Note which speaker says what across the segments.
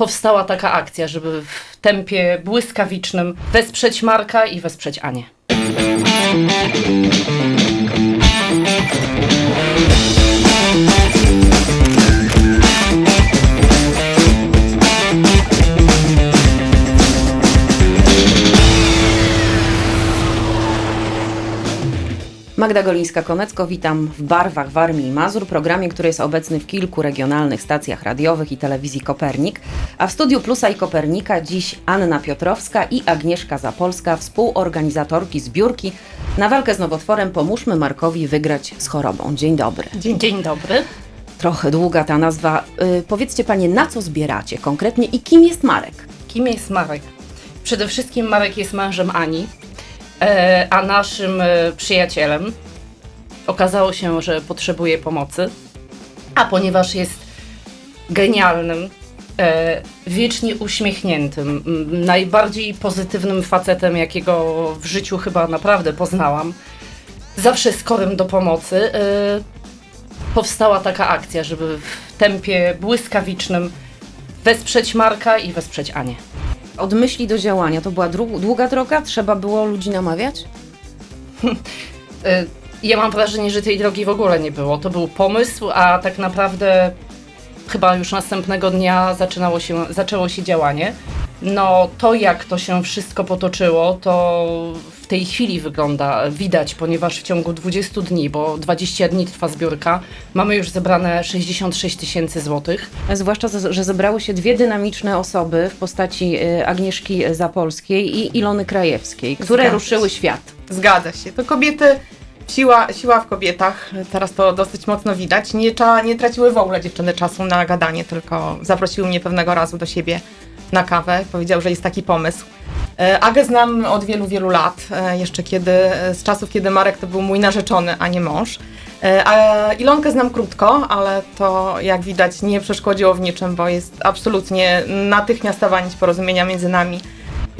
Speaker 1: powstała taka akcja, żeby w tempie błyskawicznym wesprzeć Marka i wesprzeć Anię.
Speaker 2: Magda Golińska-Konecko, witam w Barwach Warmii i Mazur, programie, który jest obecny w kilku regionalnych stacjach radiowych i telewizji Kopernik. A w studiu Plusa i Kopernika dziś Anna Piotrowska i Agnieszka Zapolska, współorganizatorki zbiórki na walkę z nowotworem Pomóżmy Markowi wygrać z chorobą. Dzień dobry.
Speaker 1: Dzień, Dzień dobry.
Speaker 2: Trochę długa ta nazwa. Y, powiedzcie Panie, na co zbieracie konkretnie i kim jest Marek?
Speaker 1: Kim jest Marek? Przede wszystkim Marek jest mężem Ani, a naszym e, przyjacielem. Okazało się, że potrzebuje pomocy, a ponieważ jest genialnym, e, wiecznie uśmiechniętym, najbardziej pozytywnym facetem, jakiego w życiu chyba naprawdę poznałam, zawsze skorym do pomocy, e, powstała taka akcja, żeby w tempie błyskawicznym wesprzeć Marka i wesprzeć Anię.
Speaker 2: Od myśli do działania to była długa droga? Trzeba było ludzi namawiać?
Speaker 1: Y, Ja mam wrażenie, że tej drogi w ogóle nie było. To był pomysł, a tak naprawdę chyba już następnego dnia zaczynało się, zaczęło się działanie. No to jak to się wszystko potoczyło, to tej chwili wygląda, widać, ponieważ w ciągu 20 dni, bo 20 dni trwa zbiórka, mamy już zebrane 66 tysięcy złotych.
Speaker 2: Zwłaszcza, że zebrały się dwie dynamiczne osoby w postaci y, Agnieszki Zapolskiej i Ilony Krajewskiej, które
Speaker 3: Zgadza
Speaker 2: ruszyły
Speaker 3: się.
Speaker 2: świat.
Speaker 3: Zgadza się. To kobiety, siła, siła w kobietach, teraz to dosyć mocno widać. Nie, cza, nie traciły w ogóle dziewczyny czasu na gadanie, tylko zaprosiły mnie pewnego razu do siebie na kawę. Powiedział, że jest taki pomysł. E, Agę znam od wielu, wielu lat, e, jeszcze kiedy, e, z czasów, kiedy Marek to był mój narzeczony, a nie mąż. A Ilonkę znam krótko, ale to jak widać nie przeszkodziło w niczym, bo jest absolutnie natychmiastowa nić porozumienia między nami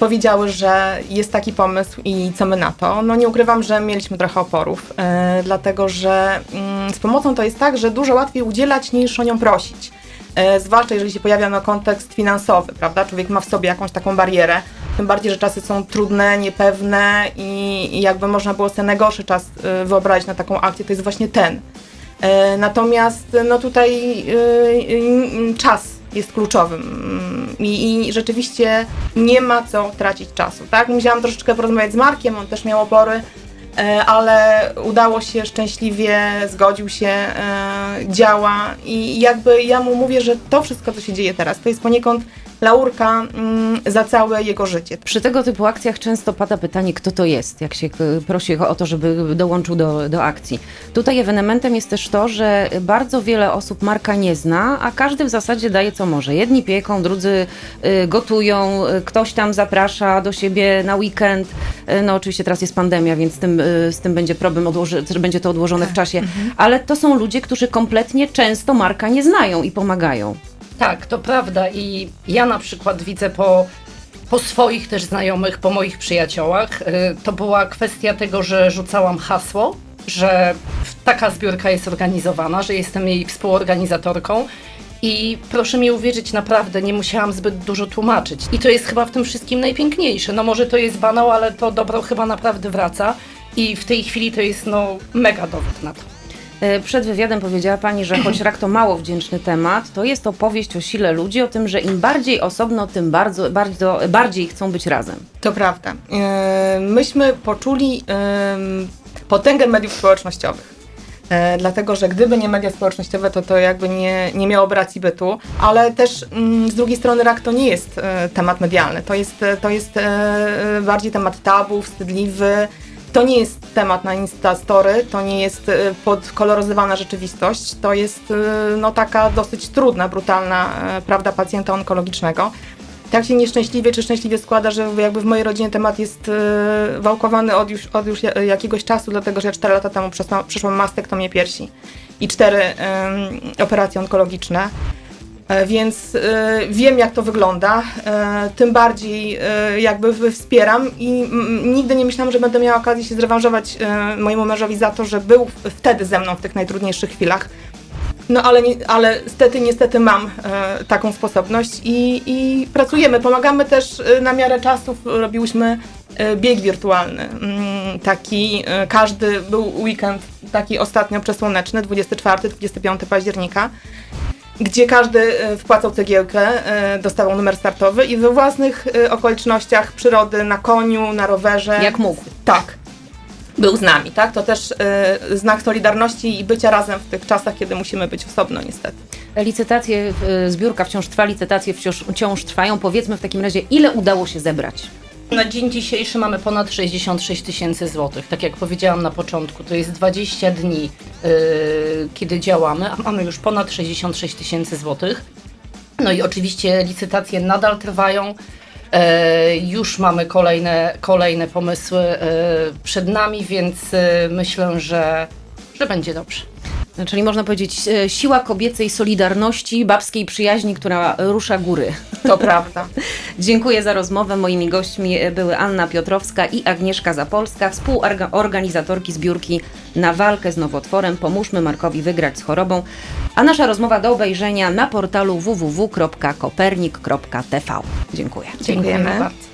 Speaker 3: powiedziały, że jest taki pomysł i co my na to. No nie ukrywam, że mieliśmy trochę oporów, dlatego że mm, z pomocą to jest tak, że dużo łatwiej udzielać niż o nią prosić. Zwłaszcza jeżeli się pojawia no, kontekst finansowy, prawda? Człowiek ma w sobie jakąś taką barierę, tym bardziej, że czasy są trudne, niepewne i, jakby można było sobie najgorszy czas e, wyobrazić na taką akcję, to jest właśnie ten. E, Natomiast no tutaj y, y, czas jest kluczowym Mm, I, i rzeczywiście nie ma co tracić czasu. Tak? Musiałam troszeczkę porozmawiać z Markiem, on też miał opory, e, ale udało się szczęśliwie, zgodził się, e, działa i jakby ja mu mówię, że to wszystko, co się dzieje teraz, to jest poniekąd laurka mm, za całe jego życie.
Speaker 2: Przy tego typu akcjach często pada pytanie, kto to jest, jak się y, prosi o to, żeby dołączył do, do akcji. Tutaj ewenementem jest też to, że bardzo wiele osób Marka nie zna, a każdy w zasadzie daje co może. Jedni pieką, drudzy y, gotują, y, ktoś tam zaprasza do siebie na weekend. No oczywiście teraz jest pandemia, więc z tym, z tym będzie problem, odłoży, będzie to odłożone w czasie, ale to są ludzie, którzy kompletnie często Marka nie znają i pomagają.
Speaker 1: Tak, to prawda i ja na przykład widzę po, po swoich też znajomych, po moich przyjaciołach, y, to była kwestia tego, że rzucałam hasło, że taka zbiórka jest organizowana, że jestem jej współorganizatorką i proszę mi uwierzyć, naprawdę nie musiałam zbyt dużo tłumaczyć. I to jest chyba w tym wszystkim najpiękniejsze. No może to jest banał, ale to dobro chyba naprawdę wraca i w tej chwili to jest no mega dowód na to.
Speaker 2: E, Przed wywiadem powiedziała Pani, że choć rak to mało wdzięczny temat, to jest opowieść o sile ludzi, o tym, że im bardziej osobno, tym bardzo, bardzo, bardziej chcą być razem.
Speaker 3: To prawda. Yy, Myśmy poczuli potęgę mediów społecznościowych. E, Dlatego, że gdyby nie media społecznościowe, to to jakby nie, nie miałoby racji bytu, ale też mm, z drugiej strony rak to nie jest e, temat medialny, to jest, e, to jest e, bardziej temat tabu, wstydliwy, to nie jest temat na Instastory, to nie jest e, podkoloryzowana rzeczywistość, to jest e, no, taka dosyć trudna, brutalna e, prawda pacjenta onkologicznego. Tak się nieszczęśliwie czy szczęśliwie składa, że jakby w mojej rodzinie temat jest wałkowany od już, od już ja- jakiegoś czasu, dlatego że ja 4 lata temu przeszłam, mastektomię piersi. I cztery em, operacje onkologiczne. E, Więc e, wiem, jak to wygląda, e, tym bardziej jakby wspieram i nigdy nie myślałam, że będę miała okazję się zrewanżować mojemu mężowi za to, że był wtedy ze mną w tych najtrudniejszych chwilach. No ale, ale stety, niestety mam e, taką sposobność i, i pracujemy. Pomagamy też e, na miarę czasów. Robiłyśmy e, bieg wirtualny. Mm, taki, e, każdy był weekend taki ostatnio przesłoneczny, 24-25 października, gdzie każdy e, wpłacał cegiełkę, e, dostawał numer startowy i we własnych e, okolicznościach przyrody, na koniu, na rowerze.
Speaker 2: Jak mógł.
Speaker 3: Tak. Był z nami, tak? To też znak solidarności i bycia razem w tych czasach, kiedy musimy być osobno, niestety.
Speaker 2: Licytacje, y, zbiórka wciąż trwa, licytacje wciąż, wciąż trwają. Powiedzmy w takim razie, ile udało się zebrać?
Speaker 1: Na dzień dzisiejszy mamy ponad 66 tysięcy złotych. Tak jak powiedziałam na początku, to jest 20 dni, yy, kiedy działamy, a mamy już ponad 66 tysięcy złotych. No i oczywiście licytacje nadal trwają. E, już mamy kolejne, kolejne pomysły e, przed nami, więc e, myślę, że, że będzie dobrze.
Speaker 2: Czyli można powiedzieć e, siła kobiecej solidarności, babskiej przyjaźni, która rusza góry.
Speaker 3: To prawda.
Speaker 2: Dziękuję za rozmowę. Moimi gośćmi były Anna Piotrowska i Agnieszka Zapolska, współorganizatorki zbiórki na walkę z nowotworem. Pomóżmy Markowi wygrać z chorobą. A nasza rozmowa do obejrzenia na portalu www.kopernik.tv. Dziękuję.
Speaker 3: Dziękujemy.
Speaker 1: bardzo.